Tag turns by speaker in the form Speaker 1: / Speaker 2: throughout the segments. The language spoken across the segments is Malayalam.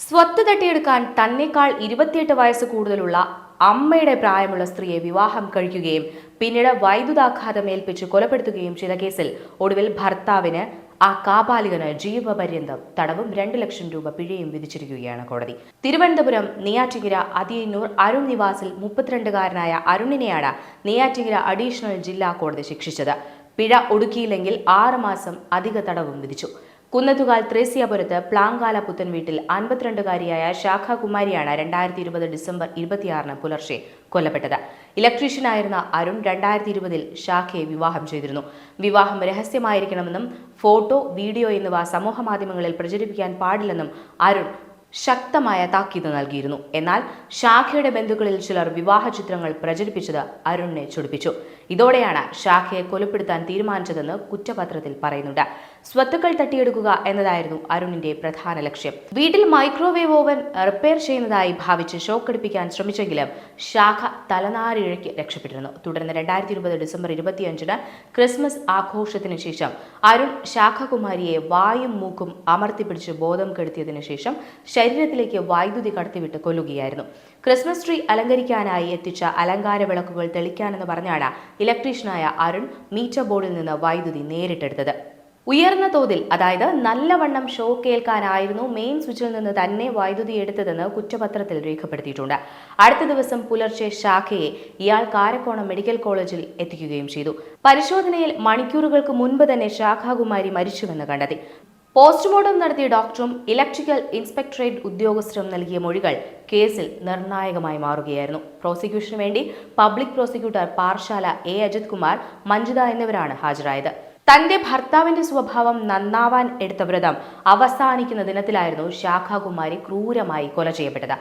Speaker 1: സ്വത്ത് തട്ടിയെടുക്കാൻ തന്നെക്കാൾ ഇരുപത്തിയെട്ട് വയസ്സ് കൂടുതലുള്ള അമ്മയുടെ പ്രായമുള്ള സ്ത്രീയെ വിവാഹം കഴിക്കുകയും പിന്നീട് വൈദ്യുതാഘാതം ഏൽപ്പിച്ച് കൊലപ്പെടുത്തുകയും ചെയ്ത കേസിൽ ഒടുവിൽ ഭർത്താവിന് ആ കാപാലികന് ജീവപര്യന്തം തടവും രണ്ട് ലക്ഷം രൂപ പിഴയും വിധിച്ചിരിക്കുകയാണ് കോടതി. തിരുവനന്തപുരം നെയ്യാറ്റിങ്കര അതിയന്നൂർ അരുൺ നിവാസിൽ മുപ്പത്തിരണ്ടുകാരനായ അരുണിനെയാണ് നെയ്യാറ്റിങ്കര അഡീഷണൽ ജില്ലാ കോടതി ശിക്ഷിച്ചത്. പിഴ ഒടുക്കിയില്ലെങ്കിൽ ആറ് മാസം അധിക തടവും വിധിച്ചു. കുന്നത്തുകാൽ ത്രേസ്യാപുരത്ത് പ്ലാങ്കാല പുത്തൻ വീട്ടിൽ അൻപത്തിരണ്ടുകാരിയായ ശാഖ കുമാരിയാണ് രണ്ടായിരത്തി ഇരുപത് ഡിസംബർ ഇരുപത്തിയാറിന് പുലർച്ചെ കൊല്ലപ്പെട്ടത്. ഇലക്ട്രീഷ്യനായിരുന്ന അരുൺ രണ്ടായിരത്തി ഇരുപതിൽ ശാഖയെ വിവാഹം ചെയ്തിരുന്നു. വിവാഹം രഹസ്യമായിരിക്കണമെന്നും ഫോട്ടോ വീഡിയോ എന്നിവ സമൂഹമാധ്യമങ്ങളിൽ പ്രചരിപ്പിക്കാൻ പാടില്ലെന്നും അരുൺ ശക്തമായ താക്കീത് നൽകിയിരുന്നു. എന്നാൽ ശാഖയുടെ ബന്ധുക്കളിൽ ചിലർ വിവാഹ ചിത്രങ്ങൾ പ്രചരിപ്പിച്ചത് അരുണിനെ ചൊടിപ്പിച്ചു. ഇതോടെയാണ് ഷാഖയെ കൊലപ്പെടുത്താൻ തീരുമാനിച്ചതെന്ന് കുറ്റപത്രത്തിൽ പറയുന്നുണ്ട്. സ്വത്തുക്കൾ തട്ടിയെടുക്കുക എന്നതായിരുന്നു അരുണിന്റെ പ്രധാന ലക്ഷ്യം. വീട്ടിൽ മൈക്രോവേവ് ഓവൻ റിപ്പയർ ചെയ്യുന്നതായി ഭാവിച്ച് ഷോക്കടിപ്പിക്കാൻ ശ്രമിച്ചെങ്കിലും ശാഖ തലനാരിഴയ്ക്ക് രക്ഷപ്പെട്ടിരുന്നു. തുടർന്ന് രണ്ടായിരത്തി ഇരുപത് ഡിസംബർ ഇരുപത്തിയഞ്ചിന് ക്രിസ്മസ് ആഘോഷത്തിന് ശേഷം അരുൺ ശാഖകുമാരിയെ വായും മൂക്കും അമർത്തിപ്പിടിച്ച് ബോധം കെടുത്തിയതിനു ശേഷം ശരീരത്തിലേക്ക് വൈദ്യുതി കടത്തിവിട്ട് കൊല്ലുകയായിരുന്നു. ക്രിസ്മസ് ട്രീ അലങ്കരിക്കാനായി എത്തിച്ച അലങ്കാര വിളക്കുകൾ തെളിക്കാനെന്ന് പറഞ്ഞാണ് ഇലക്ട്രീഷ്യനായ അരുൺ മീറ്റർ ബോർഡിൽ നിന്ന് വൈദ്യുതി നേരിട്ടെടുത്തത്. ഉയർന്ന തോതിൽ അതായത് നല്ലവണ്ണം ഷോ കേൾക്കാനായിരുന്നു മെയിൻ സ്വിച്ചിൽ നിന്ന് തന്നെ വൈദ്യുതി എടുത്തതെന്ന് കുറ്റപത്രത്തിൽ രേഖപ്പെടുത്തിയിട്ടുണ്ട്. അടുത്ത ദിവസം പുലർച്ചെ ശാഖയെ ഇയാൾ കാരക്കോണം മെഡിക്കൽ കോളേജിൽ എത്തിക്കുകയും ചെയ്തു. പരിശോധനയിൽ മണിക്കൂറുകൾക്ക് മുൻപ് തന്നെ ശാഖാകുമാരി മരിച്ചുവെന്ന് കണ്ടെത്തി. പോസ്റ്റ്മോർട്ടം നടത്തിയ ഡോക്ടറും ഇലക്ട്രിക്കൽ ഇൻസ്പെക്ടറേറ്റ് ഉദ്യോഗസ്ഥരും നൽകിയ മൊഴികൾ കേസിൽ നിർണായകമായി മാറുകയായിരുന്നു. പ്രോസിക്യൂഷന് വേണ്ടി public prosecutor Parassala A. Ajith Kumar Manjitha എന്നിവരാണ് ഹാജരായത്. തന്റെ ഭർത്താവിന്റെ സ്വഭാവം നന്നാവാൻ എടുത്ത വ്രതം അവസാനിക്കുന്ന ദിനത്തിലായിരുന്നു ശാഖാകുമാരി ക്രൂരമായി കൊല ചെയ്യപ്പെട്ടത്.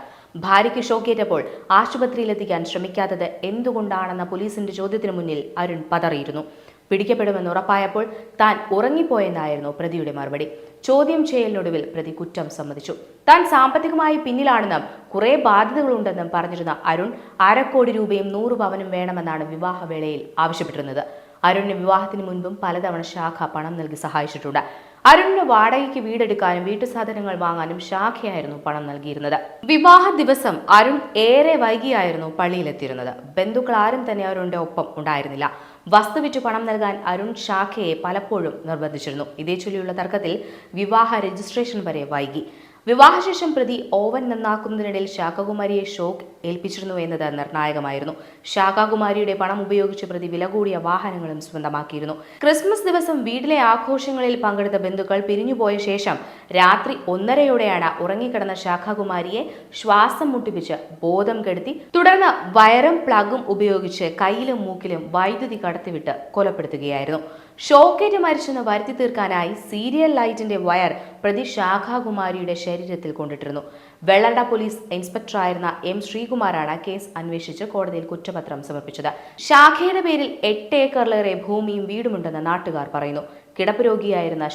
Speaker 1: ഭാര്യയ്ക്ക് ഷോക്കേറ്റപ്പോൾ ആശുപത്രിയിലെത്തിക്കാൻ ശ്രമിക്കാത്തത് എന്തുകൊണ്ടാണെന്ന പോലീസിന്റെ ചോദ്യത്തിന് മുന്നിൽ അരുൺ പതറിയിരുന്നു. പിടിക്കപ്പെടുമെന്ന് ഉറപ്പായപ്പോൾ താൻ ഉറങ്ങിപ്പോയെന്നായിരുന്നു പ്രതിയുടെ മറുപടി. ചോദ്യം ചെയ്യലിനൊടുവിൽ പ്രതി കുറ്റം സമ്മതിച്ചു. താൻ സാമ്പത്തികമായി പിന്നിലാണെന്നും കുറെ ബാധ്യതകളുണ്ടെന്നും പറഞ്ഞിരുന്ന അരുൺ അരക്കോടി രൂപയും നൂറ് പവനും വേണമെന്നാണ് വിവാഹവേളയിൽ ആവശ്യപ്പെട്ടിരുന്നത്. അരുണിന് വിവാഹത്തിന് മുൻപും പലതവണ ശാഖ പണം നൽകി സഹായിച്ചിട്ടുണ്ട്. അരുണിന് വാടകയ്ക്ക് വീടെടുക്കാനും വീട്ടു സാധനങ്ങൾ വാങ്ങാനും ശാഖയായിരുന്നു പണം നൽകിയിരുന്നത്. വിവാഹ ദിവസം അരുൺ ഏറെ വൈകിയായിരുന്നു പള്ളിയിലെത്തിയിരുന്നത്. ബന്ധുക്കൾ ആരും തന്നെ അരുണിന്റെ ഒപ്പം ഉണ്ടായിരുന്നില്ല. വസ്തു വിറ്റ് പണം നൽകാൻ അരുൺ ശാഖയെ പലപ്പോഴും നിർബന്ധിച്ചിരുന്നു. ഇതേ ചൊല്ലിയുള്ള തർക്കത്തിൽ വിവാഹ രജിസ്ട്രേഷൻ വരെ വൈകി. വിവാഹശേഷം പ്രതി ഓവൻ നന്നാക്കുന്നതിനിടയിൽ ശാഖകുമാരിയെ ഷോക്ക് ഏൽപ്പിച്ചിരുന്നു എന്നത് നിർണായകമായിരുന്നു. ശാഖാകുമാരിയുടെ പണം ഉപയോഗിച്ച് പ്രതി വില കൂടിയ വാഹനങ്ങളും സ്വന്തമാക്കിയിരുന്നു. ക്രിസ്മസ് ദിവസം വീട്ടിലെ ആഘോഷങ്ങളിൽ പങ്കെടുത്ത ബന്ധുക്കൾ പിരിഞ്ഞുപോയ ശേഷം രാത്രി ഒന്നരയോടെയാണ് ഉറങ്ങിക്കിടന്ന ശാഖാകുമാരിയെ ശ്വാസം മുട്ടിപ്പിച്ച് ബോധം കെടുത്തി തുടർന്ന് വയറും പ്ലഗും ഉപയോഗിച്ച് കയ്യിലും മൂക്കിലും വൈദ്യുതി കടത്തിവിട്ട് കൊലപ്പെടുത്തുകയായിരുന്നു. ഷോക്കേറ്റ് മരിച്ചെന്ന് വരുത്തി തീർക്കാനായി സീരിയൽ ലൈറ്റിന്റെ വയർ പ്രതി ശാഖാകുമാരിയുടെ ശരീരത്തിൽ കൊണ്ടിട്ടിരുന്നു. വെള്ളണ്ട പോലീസ് ഇൻസ്പെക്ടറായിരുന്ന എം ശ്രീകുമാറാണ് കേസ് അന്വേഷിച്ച് കോടതിയിൽ കുറ്റപത്രം സമർപ്പിച്ചത്. ശാഖയുടെ പേരിൽ എട്ട് ഏക്കറിലേറെ ഭൂമിയും വീടുമുണ്ടെന്ന് നാട്ടുകാർ പറയുന്നു. കിടപ്പ് രോഗിയായിരുന്ന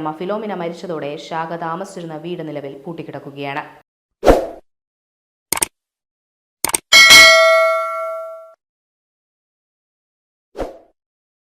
Speaker 1: അമ്മ ഫിലോമിന മരിച്ചതോടെ ശാഖ താമസിച്ചിരുന്ന വീട് നിലവിൽ പൂട്ടിക്കിടക്കുകയാണ്.